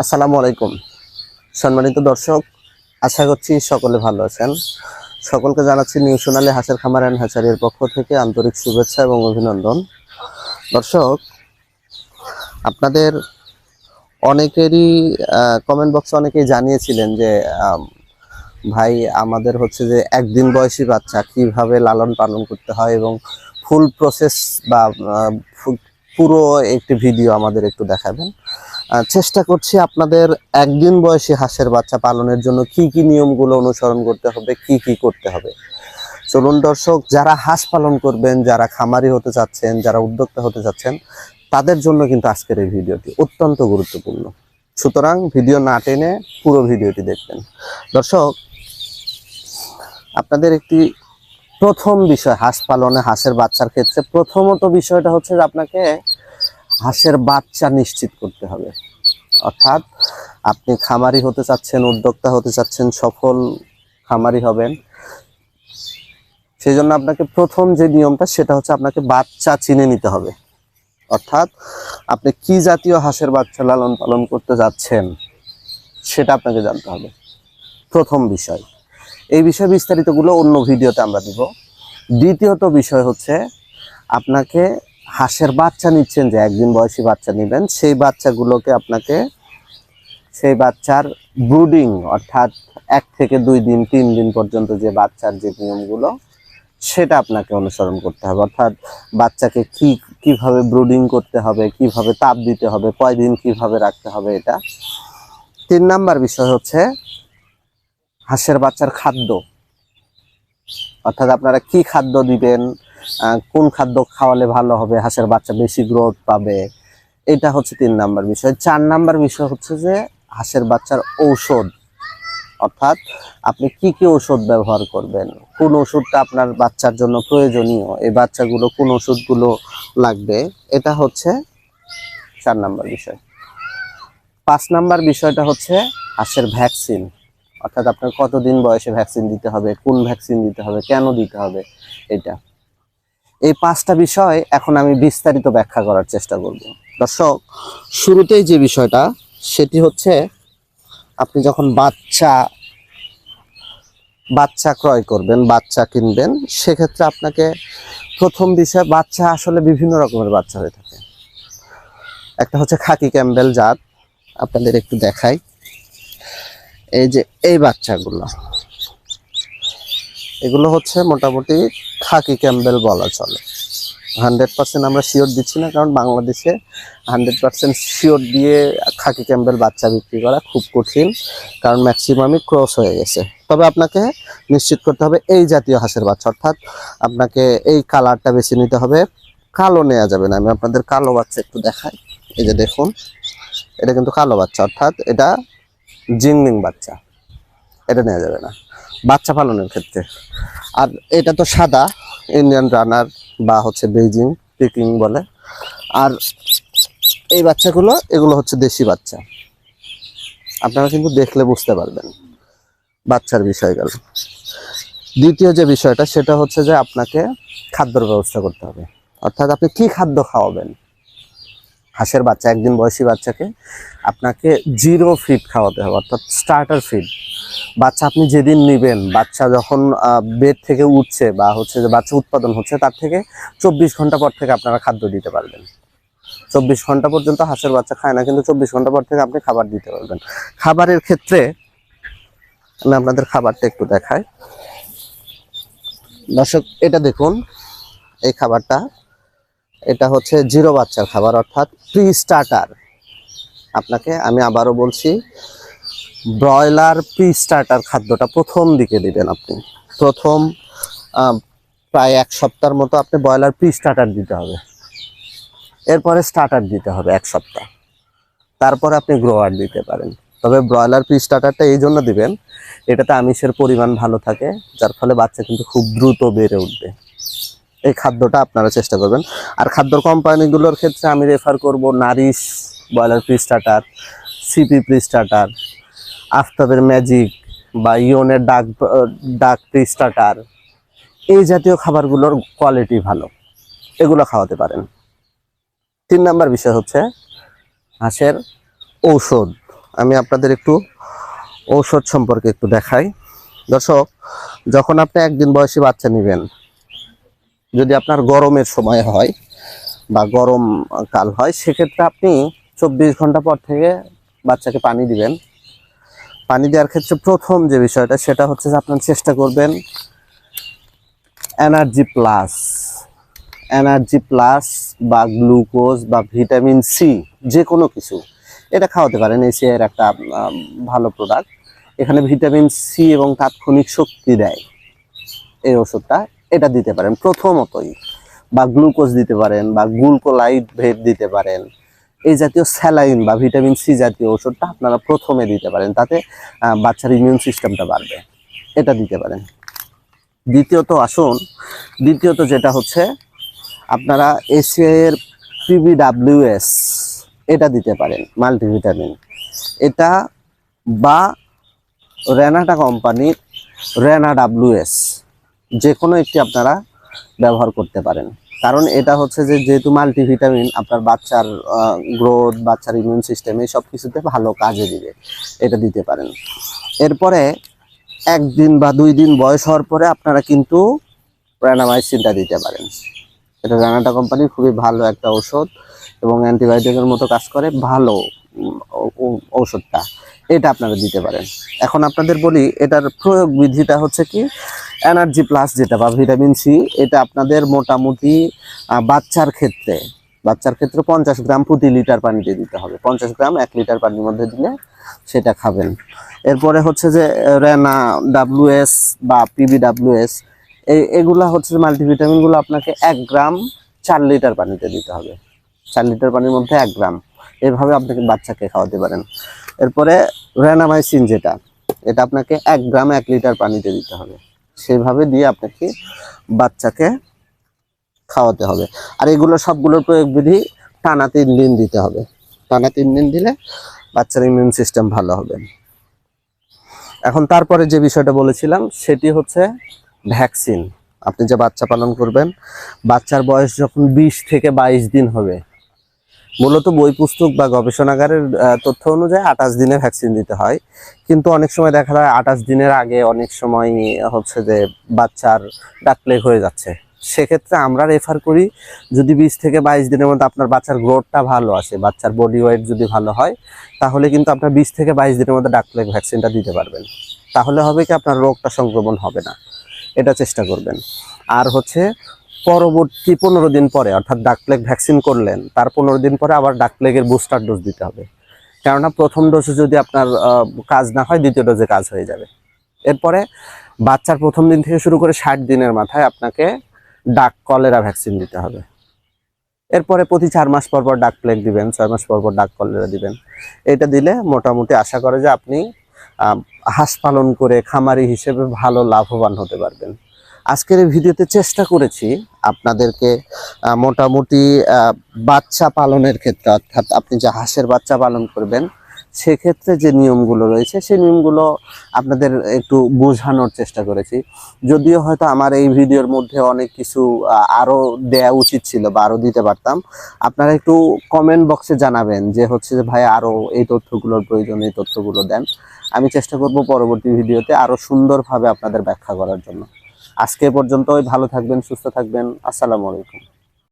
আসসালামু আলাইকুম। সম্মানিত দর্শক, আশা করছি সকলে ভালো আছেন। সকলকে জানাচ্ছি নিউ সোনালী হাঁসের খামার অ্যান্ড হ্যাচারির পক্ষ থেকে আন্তরিক শুভেচ্ছা এবং অভিনন্দন। দর্শক, আপনাদের অনেকেরই কমেন্ট বক্সে অনেকেই জানিয়েছিলেন যে ভাই, আমাদের হচ্ছে যে একদিন বয়সী বাচ্চা, কীভাবে লালন পালন করতে হয় এবং ফুল প্রসেস বা পুরো একটি ভিডিও আমাদের একটু দেখাবেন। চেষ্টা করছি আপনাদের একদিন বয়সী হাঁসের বাচ্চা পালনের জন্য কি কি নিয়মগুলো অনুসরণ করতে হবে, কি কি করতে হবে। চলুন দর্শক, যারা হাঁস পালন করবেন, যারা খামারি হতে চাচ্ছেন, যারা উদ্যোক্তা হতে চাচ্ছেন, তাদের জন্য কিন্তু আজকের এই ভিডিওটি অত্যন্ত গুরুত্বপূর্ণ। সুতরাং ভিডিও না টেনে পুরো ভিডিওটি দেখবেন। দর্শক, আপনাদের একটি প্রথম বিষয় হাঁস পালনে হাঁসের বাচ্চার ক্ষেত্রে প্রথমত বিষয়টা হচ্ছে যে আপনাকে হাঁসের বাচ্চা নিশ্চিত করতে হবে। অর্থাৎ আপনি খামারি হতে চাচ্ছেন, উদ্যোক্তা হতে চাচ্ছেন, সফল খামারি হবেন। সেই জন্য আপনাকে প্রথম যে নিয়মটা সেটা হচ্ছে আপনাকে বাচ্চা চিনে নিতে হবে। অর্থাৎ আপনি কি জাতীয় হাঁসের বাচ্চা লালন পালন করতে যাচ্ছেন সেটা আপনাকে জানতে হবে। প্রথম বিষয়। এই বিষয়ে বিস্তারিতগুলো অন্য ভিডিওতে আমরা দিব। দ্বিতীয়ত বিষয় হচ্ছে, আপনাকে হাঁসের বাচ্চা নিচ্ছেন যে একদিন বয়সী বাচ্চা নেবেন, সেই বাচ্চাগুলোকে আপনাকে, সেই বাচ্চার ব্রুডিং অর্থাৎ এক থেকে দুই দিন, তিন দিন পর্যন্ত যে বাচ্চার যে নিয়মগুলো, সেটা আপনাকে অনুসরণ করতে হবে। অর্থাৎ বাচ্চাকে কি, কীভাবে ব্রুডিং করতে হবে, কীভাবে তাপ দিতে হবে, কয়দিন কীভাবে রাখতে হবে এটা। তিন নাম্বার বিষয় হচ্ছে হাঁসের বাচ্চার খাদ্য। অর্থাৎ আপনারা কি খাদ্য দিবেন কোন খাদ্য খাওয়ালে ভালো হবে, হাঁসের বাচ্চা বেশি গ্রোথ পাবে, এটা হচ্ছে তিন নাম্বার বিষয়। চার নাম্বার বিষয় হচ্ছে যে হাঁসের বাচ্চার ঔষধ। অর্থাৎ আপনি কি কি ওষুধ ব্যবহার করবেন, কোন ওষুধটা আপনার বাচ্চার জন্য প্রয়োজনীয়, এই বাচ্চাগুলো কোন ওষুধগুলো লাগবে, এটা হচ্ছে চার নাম্বার বিষয়। পাঁচ নাম্বার বিষয়টা হচ্ছে হাঁসের ভ্যাকসিন অর্থাৎ আপনার কতদিন বয়সে ভ্যাকসিন দিতে হবে, কোন ভ্যাকসিন দিতে হবে, কেন দিতে হবে, এটা। এই পাঁচটা বিষয় এখন আমি বিস্তারিত ব্যাখ্যা করার চেষ্টা করব। দর্শক, শুরুতেই যে বিষয়টা, সেটি হচ্ছে আপনি যখন বাচ্চা বাচ্চা ক্রয় করবেন, বাচ্চা কিনবেন, সেক্ষেত্রে আপনাকে প্রথম বিষয়, বাচ্চা আসলে বিভিন্ন রকমের বাচ্চা হয়ে থাকে। একটা হচ্ছে খাকি ক্যাম্বেল জাত, আপনাদের একটু দেখাই। এই যে এই বাচ্চাগুলো। এগুলো হচ্ছে মোটামুটি খাকি ক্যাম্বেল বলা চলে। হান্ড্রেড পার্সেন্ট আমরা শিওর দিচ্ছি না, কারণ বাংলাদেশে হান্ড্রেড পার্সেন্ট শিওর দিয়ে খাকি ক্যাম্বেল বাচ্চা বিক্রি করা খুব কঠিন, কারণ ম্যাক্সিমামই ক্রস হয়ে গেছে। তবে আপনাকে নিশ্চিত করতে হবে, এই জাতীয় হাঁসের বাচ্চা, অর্থাৎ আপনাকে এই কালারটা বেছে নিতে হবে। কালো নেওয়া যাবে না, আমি আপনাদের কালো বাচ্চা একটু দেখাই। এই যে দেখুন, এটা কিন্তু কালো বাচ্চা, অর্থাৎ এটা জিংলিং বাচ্চা। এটা নেওয়া যাবে না। বাচ্চা পালনের ক্ষেত্রে। আর এটা তো সাদা ইন্ডিয়ান রানার বা হচ্ছে বেইজিং পিকিং বলে। আর এই বাচ্চাগুলো, এগুলো হচ্ছে দেশি বাচ্চা। আপনারা কিন্তু দেখলে বুঝতে পারবেন বাচ্চার বিষয় গেল দ্বিতীয় যে বিষয়টা, সেটা হচ্ছে যে আপনাকে খাদ্যর ব্যবস্থা করতে হবে। অর্থাৎ আপনি কি খাদ্য খাওয়াবেন? হাঁসের বাচ্চা, একদিন বয়সী বাচ্চাকে আপনাকে জিরো ফিড খাওয়াতে হবে, অর্থাৎ স্টার্টার ফিড বাচ্চা আপনি যেদিন নেবেন, বাচ্চা যখন বেড থেকে উঠছে বা হচ্ছে যে বাচ্চা উৎপাদন হচ্ছে, তার থেকে চব্বিশ ঘণ্টা পর থেকে আপনারা খাদ্য দিতে পারবেন। চব্বিশ ঘণ্টা পর্যন্ত হাঁসের বাচ্চা খায় না, কিন্তু চব্বিশ ঘণ্টা পর থেকে আপনি খাবার দিতে পারবেন। খাবারের ক্ষেত্রে আমি আপনাদের খাবারটা একটু দেখাই। দর্শক, এটা দেখুন, এই খাবারটা এটা হচ্ছে জিরো বাচ্চার খাবার, অর্থাৎ প্রি স্টার্টার আপনাকে আমি আবারও বলছি, ব্রয়লার প্রি স্টার্টার খাদ্যটা প্রথম দিকে দিবেন আপনি। প্রথম প্রায় এক সপ্তাহের মতো আপনি ব্রয়লার প্রি স্টার্টার দিতে হবে। এরপরে স্টার্টার দিতে হবে এক সপ্তাহ। তারপরে আপনি গ্রোয়ার দিতে পারেন। তবে ব্রয়লার প্রি স্টার্টারটা এই জন্য দিবেন, এটাতে আমিষের পরিমাণ ভালো থাকে, যার ফলে বাচ্চা কিন্তু খুব দ্রুত বেড়ে উঠবে। এই খাদ্যটা আপনারা চেষ্টা করবেন। আর খাদ্য কোম্পানিগুলোর ক্ষেত্রে আমি রেফার করব Nourish, broiler pre starter, CP pre starter, আফতাবের magic বা ইয়নের ডাক ডাক প্রি স্টার্টার। এই জাতীয় খাবারগুলোর কোয়ালিটি ভালো। এগুলো খাওয়াতে পারেন। তিন নাম্বার বিষয় হচ্ছে হাঁসের ঔষধ। আমি আপনাদের একটু ঔষধ সম্পর্কে একটু দেখাই। দর্শক, যখন আপনি একদিন বয়সী বাচ্চা নেবেন যদি আপনার গরমের সময় হয় বা গরম কাল হয়, সেক্ষেত্রে আপনি চব্বিশ ঘণ্টা পর থেকে বাচ্চাকে পানি দিবেন। পানি দেওয়ার ক্ষেত্রে প্রথম যে বিষয়টা, সেটা হচ্ছে যে আপনার চেষ্টা করবেন এনার্জি প্লাস এনার্জি প্লাস বা গ্লুকোজ বা ভিটামিন সি যে কোনো কিছু। এটা খাওয়াতে পারেন এর একটা ভালো প্রোডাক্ট এখানে ভিটামিন সি এবং তাৎক্ষণিক শক্তি দেয়। এই ওষুধটা এটা দিতে পারেন। প্রথমতই বা গ্লুকোজ দিতে পারেন বা গ্লুকোলাইট ভেট দিতে পারেন। এই জাতীয় স্যালাইন বা ভিটামিন সি জাতীয় ওষুধটা আপনারা প্রথমে দিতে পারেন, তাতে বাচ্চার ইমিউন সিস্টেমটা বাড়বে। এটা দিতে পারেন। দ্বিতীয়ত আসুন, দ্বিতীয়ত যেটা হচ্ছে, আপনারা এসিআই এর পিবিডাব্লিউএস এটা দিতে পারেন, মাল্টিভিটামিন। এটা বা রেনাটা কোম্পানির রেনা ডাব্লিউএস যে কোনো একটি আপনারা ব্যবহার করতে পারেন। কারণ এটা হচ্ছে যে, যেহেতু মাল্টিভিটামিন আপনার বাচ্চার গ্রোথ বাচ্চার ইমিউন সিস্টেম এই সব কিছুতে ভালো কাজে দিবে, এটা দিতে পারেন। এরপরে একদিন বা দুই দিন বয়স হওয়ার পরে আপনারা কিন্তু প্রাণামাইসিনটা দিতে পারেন। এটা রানাটা কোম্পানির খুবই ভালো একটা ঔষধ এবং অ্যান্টিবায়োটিকের মতো কাজ করে, ভালো ঔষধটা। এটা আপনারা দিতে পারেন। এখন আপনাদের বলি, এটার প্রয়োগ বিধিটা হচ্ছে কি এনার্জি প্লাস যেটা বা ভিটামিন সি, এটা আপনাদের মোটামুটি বাচ্চার ক্ষেত্রে বাচ্চার ক্ষেত্রে পঞ্চাশ গ্রাম প্রতি লিটার পানিতে দিতে হবে। পঞ্চাশ গ্রাম এক লিটার পানির মধ্যে দিলে সেটা খাবেন। এরপরে হচ্ছে যে, রেনা ডাব্লিউএস বা পিবিডাব্লিউএস এই, এগুলা হচ্ছে মাল্টিভিটামিনগুলো আপনাকে এক গ্রাম চার লিটার পানিতে দিতে হবে। চার লিটার পানির মধ্যে এক গ্রাম। এভাবে আপনাকে বাচ্চাকে খাওয়াতে পারেন। এরপরে রেনামাইসিন যেটা, এটা আপনাকে এক গ্রাম এক লিটার পানিতে দিতে হবে। সেভাবে দিয়ে আপনাকে বাচ্চাকে খাওয়াতে হবে। আর এগুলো সবগুলোর প্রয়োগ বিধি টানা তিন দিন দিতে হবে। টানা তিন দিন দিলে বাচ্চার ইমিউন সিস্টেম ভালো হবে। এখন তারপরে যে বিষয়টা বলেছিলাম, সেটি হচ্ছে ভ্যাকসিন আপনি যে বাচ্চা পালন করবেন, বাচ্চার বয়স যখন বিশ থেকে বাইশ দিন হবে মূলত বই পুস্তক বা গবেষণাগারের তথ্য অনুযায়ী আঠাশ দিনে ভ্যাকসিন দিতে হয়। কিন্তু অনেক সময় দেখা যায় আঠাশ দিনের আগে অনেক সময় হচ্ছে যে বাচ্চার ডাকপ্লেগ হয়ে যাচ্ছে। সেক্ষেত্রে আমরা রেফার করি, যদি বিশ থেকে বাইশ দিনের মধ্যে আপনার বাচ্চার গ্রোথটা ভালো আসে, বাচ্চার বডি ওয়েট যদি ভালো হয়, তাহলে কিন্তু আপনার বিশ থেকে বাইশ দিনের মধ্যে ডাকপ্লেগ ভ্যাকসিনটা দিতে পারবেন। তাহলে হবে কি আপনার রোগটা সংক্রমণ হবে না। এটা চেষ্টা করবেন। আর হচ্ছে পরবর্তী পনেরো দিন পরে, অর্থাৎ ডাক প্লেগ ভ্যাকসিন করলেন, তার পনেরো দিন পরে আবার ডাক প্লেগের বুস্টার ডোজ দিতে হবে। কেননা প্রথম ডোজে যদি আপনার কাজ না হয়, দ্বিতীয় ডোজে কাজ হয়ে যাবে। এরপরে বাচ্চার প্রথম দিন থেকে শুরু করে ষাট দিনের মাথায় আপনাকে ডাক কলেরা ভ্যাকসিন দিতে হবে। এরপরে প্রতি চার মাস পর পর ডাক প্লেগ দিবেন, ছয় মাস পর পর ডাক কলেরা দিবেন। এটা দিলে মোটামুটি আশা করে যে আপনি হাঁস পালন করে খামারি হিসেবে ভালো, লাভবান হতে পারবেন। আজকের এই ভিডিওতে চেষ্টা করেছি আপনাদেরকে মোটামুটি বাচ্চা পালনের ক্ষেত্রে, অর্থাৎ আপনি যে হাঁসের বাচ্চা পালন করবেন, সেক্ষেত্রে যে নিয়মগুলো রয়েছে, সেই নিয়মগুলো আপনাদের একটু বোঝানোর চেষ্টা করেছি। যদিও হয়তো আমার এই ভিডিওর মধ্যে অনেক কিছু আরও আরও দেয়া উচিত ছিল বা আরও দিতে পারতাম, আপনারা একটু কমেন্ট বক্সে জানাবেন যে হচ্ছে যে ভাই আরও এই তথ্যগুলোর প্রয়োজন, এই তথ্যগুলো দেন। আমি চেষ্টা করব পরবর্তী ভিডিওতে আরও সুন্দরভাবে আপনাদের ব্যাখ্যা করার জন্য। আজকে পর্যন্ত পর্যন্তই ভালো থাকবেন সুস্থ থাকবেন। আসসালামু আলাইকুম।